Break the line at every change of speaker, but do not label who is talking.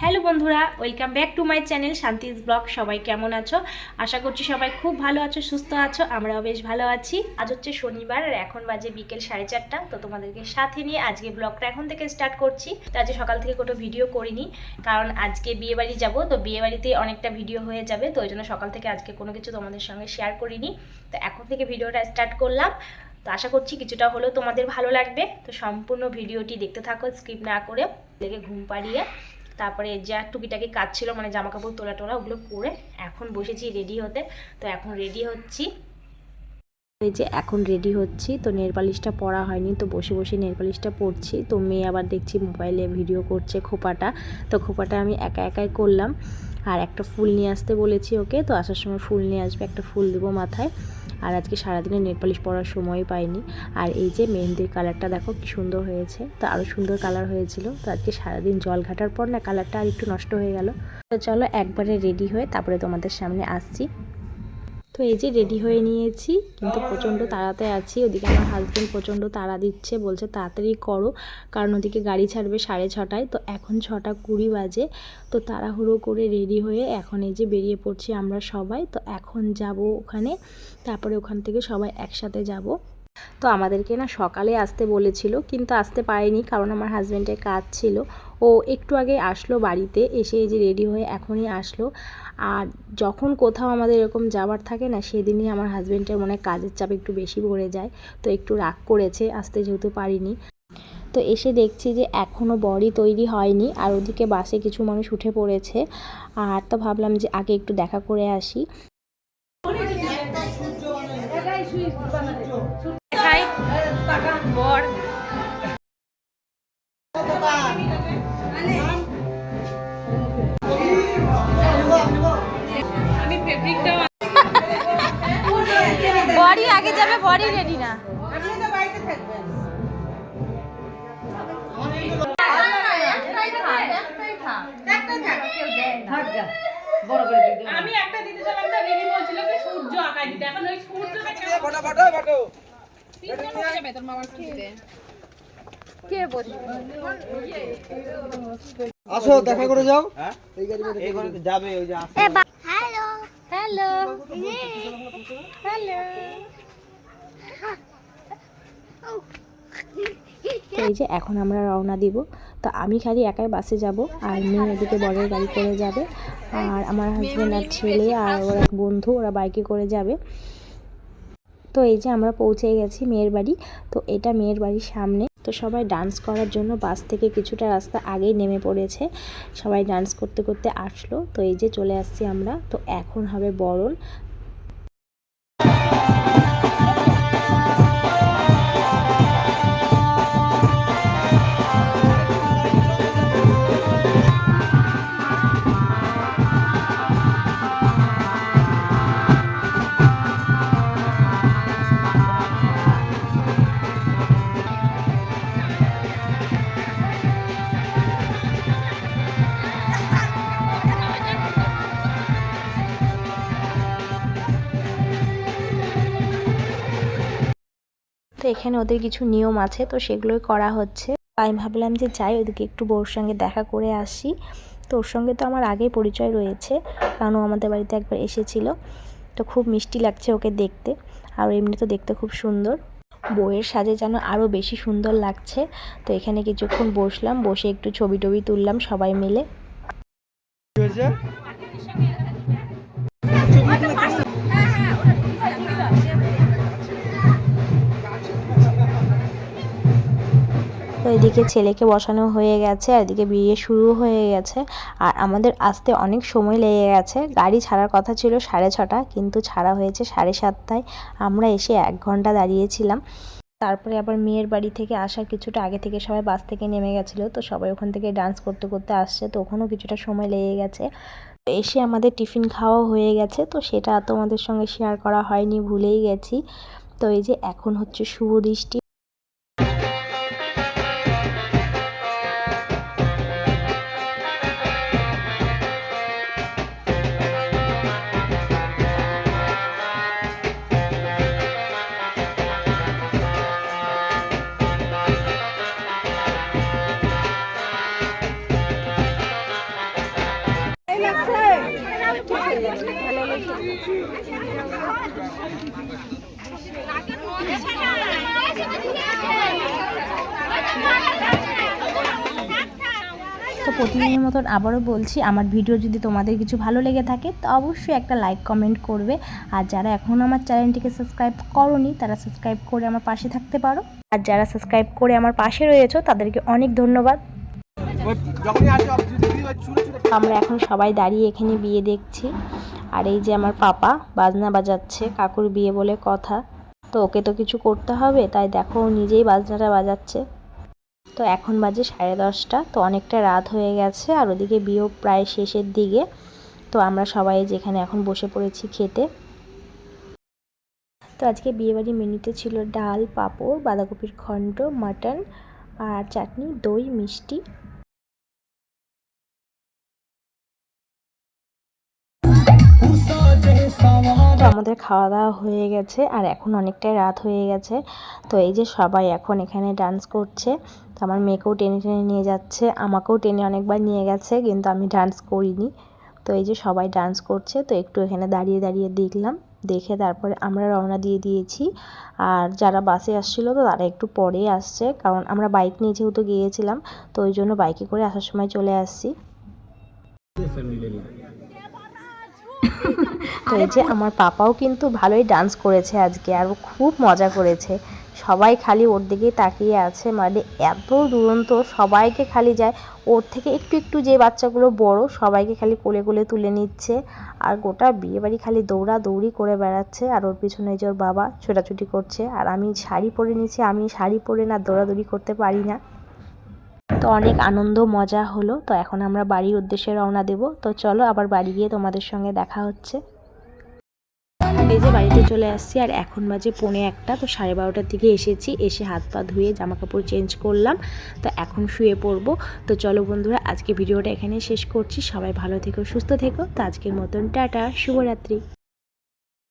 Hello বন্ধুরা, welcome back to my channel Shanti's blog. সবাই কেমন আছো? আশা করছি সবাই খুব ভালো আছো, সুস্থ আছো, আমরাও বেশ ভালো আছি। আজ হচ্ছে শনিবার আর এখন বাজে বিকেল সাড়ে চারটা, তো তোমাদেরকে সাথে নিয়ে আজকে ব্লগটা এখন থেকে স্টার্ট করছি। তো আজকে সকাল থেকে কোনো ভিডিও করিনি, কারণ আজকে বিয়েবাড়ি যাব, তো বিয়েবাড়িতে অনেকটা ভিডিও হয়ে যাবে, তো ওই জন্য সকাল থেকে আজকে কোনো কিছু তোমাদের সঙ্গে শেয়ার করিনি। তো এখন থেকে ভিডিওটা স্টার্ট করলাম। তো আশা করছি কিছুটা হলেও তোমাদের ভালো লাগবে। তো সম্পূর্ণ ভিডিওটি দেখতে থাকো স্কিপ না করে দেখে ঘুম পাড়িয়ে, তারপরে যা টুকিটাকি কাজ ছিল মানে জামা কাপড় তোলা টোলা ওগুলো করে এখন বসেছি রেডি হতে। তো এখন রেডি হচ্ছি। এই যে এখন রেডি হচ্ছি, তো নেল পালিশটা পরা হয়নি, তো বসে বসে নেল পালিশটা পরছি। তো মেয়ে আবার দেখছি মোবাইলে ভিডিও করছে খোপাটা। তো খোপাটা আমি একা একাই করলাম। আর একটা ফুল নিয়ে আসতে বলেছি ওকে, তো আসার সময় ফুল নিয়ে আসবে, একটা ফুল দেবো মাথায়। আর আজকে সারাদিনে নেল পলিশ পরার সময় পাইনি। আর এই যে মেহেন্দির কালারটা দেখো কি সুন্দর হয়েছে। তো আরও সুন্দর কালার হয়েছিল। তো আজকে সারাদিন জল ঘাটার পর না কালারটা আর একটু নষ্ট হয়ে গেল। তো চলো একবারে রেডি হয়ে তারপরে তোমাদের সামনে আসছি। তো এই যে রেডি হয়ে নিয়েছি, কিন্তু প্রচণ্ড তাড়াতে আছি। ওদিকে আমার হাজব্যান্ড প্রচণ্ড তাড়া দিচ্ছে, বলছে তাড়াতাড়ি করো, কারণ ওদিকে গাড়ি ছাড়বে সাড়ে ছটায়। তো এখন ছটা কুড়ি বাজে, তো তাড়াহুড়ো করে রেডি হয়ে এখন এই যে বেরিয়ে পড়ছি আমরা সবাই। তো এখন যাব ওখানে, তারপরে ওখান থেকে সবাই একসাথে যাব। তো আমাদেরকে না সকালে আসতে বলেছিল, কিন্তু আসতে পারেনি কারণ আমার হাজব্যান্ডের কাজ ছিল। ও একটু আগে আসলো বাড়িতে, এসে এই যে রেডি হয়ে এখনই আসলো। আর যখন কোথাও আমাদের এরকম যাওয়ার থাকে না, সেদিনই আমার হাজব্যান্ডের মনে কাজের চাপ একটু বেশি পড়ে যায়। তো একটু রাগ করেছে, আসতে যেহেতু পারিনি। তো এসে দেখছি যে এখনও বড়ি তৈরি হয়নি, আর ওদিকে বাসে কিছু মানুষ উঠে পড়েছে। আর তো ভাবলাম যে আগে একটু দেখা করে আসি। বর বডি আগে যাবে বডি রেডি না।
আমি একটা দিতে চাইলাম তো দিদি বলছিল সূর্য আঁকাই দিতে। এখন ওই সূর্য
আসো দেখা করে যাও।
যাবে ওই যে আসছে।
হ্যালো হ্যালো তো এই যে এখন আমরা রওনা দিব। তো আমি খালি একাই বাসে যাব আর মেয়ে এদিকে বরের গাড়ি করে যাবে। আর আমার হাজব্যান্ড আর ছেলে আর ওর এক বন্ধু ওরা বাইকে করে যাবে। তো এই যে আমরা পৌঁছে গেছি মেয়ের বাড়ি, তো এটা মেয়ের বাড়ির সামনে। তো সবাই ডান্স করার জন্য বাস থেকে কিছুটা রাস্তা আগেই নেমে পড়েছে। সবাই ডান্স করতে করতে আসলো। তো এই যে চলে আসছি আমরা। তো এখন হবে বরণ। তো এখানে ওদের কিছু নিয়ম আছে, তো সেগুলোই করা হচ্ছে। আমি ভাবলাম যে যাই ওদেরকে একটু বউর সঙ্গে দেখা করে আসি। তো ওর সঙ্গে তো আমার আগেই পরিচয় রয়েছে, কারণ ও আমাদের বাড়িতে একবার এসেছিল। তো খুব মিষ্টি লাগছে ওকে দেখতে, আর এমনি তো দেখতে খুব সুন্দর। বইয়ের সাজে যেন আরও বেশি সুন্দর লাগছে। তো এখানে কিছুক্ষণ বসলাম, বসে একটু ছবি টবি তুললাম সবাই মিলে। তো এদিকে ছেলেকে বসানো হয়ে গেছে, আর এদিকে বিয়ে শুরু হয়ে গেছে। আর আমাদের আসতে অনেক সময় লেগে গেছে। গাড়ি ছাড়ার কথা ছিল সাড়ে ছটা, কিন্তু ছাড়া হয়েছে সাড়ে সাতটায়। আমরা এসে এক ঘণ্টা দাঁড়িয়েছিলাম। তারপরে আবার মেয়ের বাড়ি থেকে আসার কিছুটা আগে থেকে সবাই বাস থেকে নেমে গেছিল, তো সবাই ওখান থেকে ডান্স করতে করতে আসছে, তো ওখানেও কিছুটা সময় লেগে গেছে। এসে আমাদের টিফিন খাওয়া হয়ে গেছে, তো সেটা তোমাদের সঙ্গে শেয়ার করা হয়নি, ভুলেই গেছি। তো এই যে এখন হচ্ছে শুভ দৃষ্টি। তো প্রতিদিনের মতন আবারও বলছি, আমার ভিডিও যদি তোমাদের কিছু ভালো লেগে থাকে, তো অবশ্যই একটা লাইক কমেন্ট করবে। আর যারা এখনও আমার চ্যানেলটিকে সাবস্ক্রাইব করনি, তারা সাবস্ক্রাইব করে আমার পাশে থাকতে পারো। আর যারা সাবস্ক্রাইব করে আমার পাশে রয়েছো, তাদেরকে অনেক ধন্যবাদ। আমরা এখন সবাই দাঁড়িয়ে এখানে বিয়ে দেখছি। আর এই যে আমার পাপা, বাজনা বাজাচ্ছে, কাকুর বিয়ে বলে কথা। তো ওকে তো কিছু করতে হবে, তাই দেখো নিজেই বাজনাটা বাজাচ্ছে। তো এখন বাজে সাড়ে দশটা, তো অনেকটা রাত হয়ে গেছে আর ওদিকে বিয়েও প্রায় শেষের দিকে। তো আমরা সবাই যেখানে এখন বসে পড়েছি খেতে। তো আজকে বিয়েবাড়ির মেনুতে ছিল ডাল, পাঁপড়, বাঁধাকপির খণ্ড মাটন আর চাটনি, দই, মিষ্টি। তো আমাদের খাওয়া দাওয়া হয়ে গেছে আর এখন অনেকটাই রাত হয়ে গেছে। তো এই যে সবাই এখন এখানে ডান্স করছে। তো আমার মেয়েকেও টেনে টেনে নিয়ে যাচ্ছে আমাকেও টেনে অনেকবার নিয়ে গেছে কিন্তু আমি ডান্স করিনি। তো এই যে সবাই ডান্স করছে তো একটু এখানে দাঁড়িয়ে দাঁড়িয়ে দেখলাম। দেখে তারপরে আমরা রওনা দিয়ে দিয়েছি। আর যারা বাসে আসছিল তো তারা একটু পরে আসছে কারণ আমরা বাইক নিয়ে যেহেতু গিয়েছিলাম তো ওই জন্য বাইকে করে আসার সময় চলে আসছি। তো এই যে আমার পাপাও কিন্তু ভালোই ডান্স করেছে আজকে আর ও খুব মজা করেছে। সবাই খালি ওর দিকেই তাকিয়ে আছে মানে এত দুরন্ত সবাইকে খালি যায়। ওর থেকে একটু একটু যে বাচ্চাগুলো বড় সবাইকে খালি কোলে কোলে তুলে নিচ্ছে। আর গোটা বিয়ে বাড়ি খালি দৌড়া দৌড়ি করে বেড়াচ্ছে আর ওর পিছনে যে ওর বাবা ছোটাছুটি করছে। আর আমি শাড়ি পরে নিয়েছি আমি শাড়ি পরে না দৌড়াদৌড়ি করতে পারি না। তো অনেক আনন্দ মজা হলো। তো এখন আমরা বাড়ির উদ্দেশ্যে রওনা দেব। তো চলো আবার বাড়ি গিয়ে তোমাদের সঙ্গে দেখা হচ্ছে। এই যে বাড়িতে চলে আসছি, আর এখন বাজে পৌনে একটা, তো সাড়ে বারোটার দিকে এসেছি, এসে হাত পা ধুয়ে জামা কাপড় চেঞ্জ করলাম, তো এখন শুয়ে পড়ব। তো চলো বন্ধুরা, আজকে ভিডিওটা এখানে শেষ করছি, সবাই ভালো থেকো, সুস্থ থেকো, তো আজকের মতন টাটা, শুভরাত্রি।